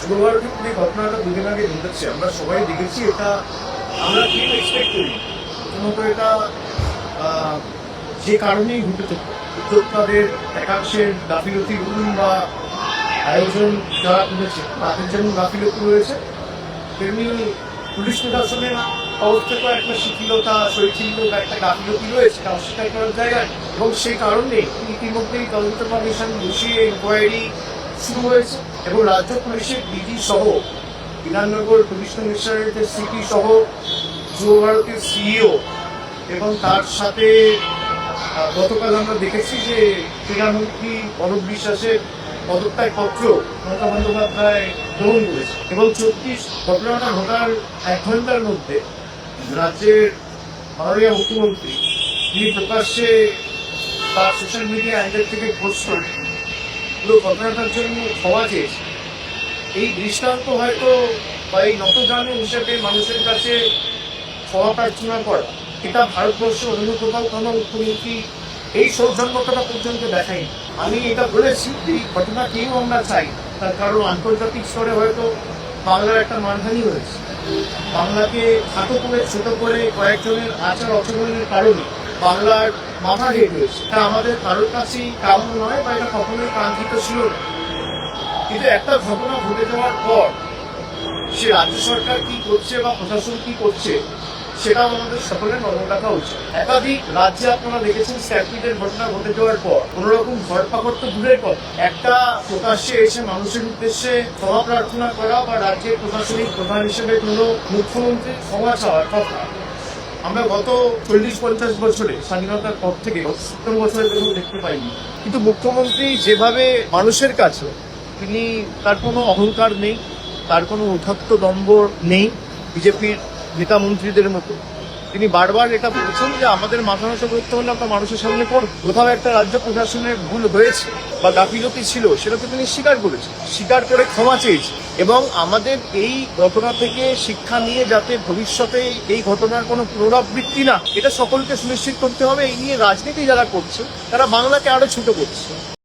যে ঘটনাটা দুদিন আগে ঘটেছে। আমরা সবাই দেখেছি, এটা আমরা কি এক্সপেক্ট করি প্রথমত এটা যে কারণেই ঘটেছে উদ্যোক্তাদের একাংশের গাফিলতি বলুন বা আয়োজন যারা করেছে, তাদের যেমন গাফিলতি রয়েছে, তেমনি পুলিশ প্রশাসনের অবস্থাতেও একটা শিথিলতা শৈথিল্যতা একটা গাফিলতি রয়েছে এটা অস্বীকার করার জায়গায় এবং সেই কারণে ইতিমধ্যেই তদন্ত কমিশন বসিয়ে ইনকোয়ারি শুরু হয়েছে। এবং রাজ্য পুলিশের ডিজি সহ, বিধাননগর পুলিশ কমিশনারের যে সিপি সহ, যুব ভারতের সিইও এবং তার সাথে গতকাল আমরা দেখেছি যে ক্রীড়ামন্ত্রী অরূপ বিশ্বাসের পদত্যাগ পত্র মমতা বন্দ্যোপাধ্যায় গ্রহণ করেছে এবং চব্বিশ ঘটনাটা ঘটার এক ঘণ্টার মধ্যে রাজ্যের মাননীয় মুখ্যমন্ত্রী তিনি প্রকাশ্যে তার সোশ্যাল মিডিয়া অ্যাঙ্গেল থেকে পোস্ট করে পুরো ঘটনাটার জন্য ক্ষমা চেয়েছে। এই দৃষ্টান্ত হয়তো বা এই নতজানু হিসেবে মানুষের কাছে ক্ষমা প্রার্থনা করা। এটা ভারতবর্ষে অন্য কোথাও কোনো মুখ্যমন্ত্রী এই সৌজন্যতাটা পর্যন্ত দেখায়নি। আমি এটা বলেছি যে এই ঘটনা কেউ আমরা চাই। তার কারণ আন্তর্জাতিক স্তরে হয়তো বাংলার একটা মানহানি হয়েছে। বাংলাকে খাটো করে, ছোট করে কয়েকজনের আচার আচরণের কারণে বাংলার মাথা হেট হয়েছে এটা আমাদের কারোর কাছেই কাম্য নয় বা এটা কখনোই কাঙ্ক্ষিত ছিল না। কিন্তু একটা ঘটনা ঘটে যাওয়ার পর সে রাজ্য সরকার কি করছে বা প্রশাসন কি করছে, সেটাও আমাদের সকলের নজর রাখা উচিত। একাধিক রাজ্যে আপনারা দেখেছেন স্ট্যাম্পিডের ঘটনা ঘটে যাওয়ার পর কোন রকম ধরপাকড় তো দূরের কথা একটা প্রকাশ্যে এসে মানুষের উদ্দেশ্যে ক্ষমা প্রার্থনা করা বা রাজ্যের প্রশাসনিক প্রধান হিসেবে কোনো মুখ্যমন্ত্রীর ক্ষমা চাওয়ার কথা। আমরা গত চল্লিশ, পঞ্চাশ বছরে স্বাধীনতার পর থেকে সত্তর বছরের জন্য দেখতে পাইনি। কিন্তু মুখ্যমন্ত্রী যেভাবে মানুষের কাছে, তিনি তার কোনো অহংকার নেই, তার কোনো উঠাক্ত দম্ভ নেই, বিজেপির নেতা মন্ত্রীদের মতো। তিনি বারবার এটা বলছেন যে আমাদের মাথা নষ্ট করতে হলে আমরা মানুষের সামনে করব কোথাও একটা রাজ্য প্রশাসনের ভুল হয়েছে বা গাফিলতি ছিল সেটাকে তিনি স্বীকার করেছেন। স্বীকার করে ক্ষমা চেয়েছে এবং আমাদের এই ঘটনা থেকে শিক্ষা নিয়ে যাতে ভবিষ্যতে এই ঘটনার কোনো পুনরাবৃত্তি না, এটা সকলকে সুনিশ্চিত করতে হবে। এই নিয়ে রাজনীতি যারা করছে, তারা বাংলাকে আরও ছোট করছে।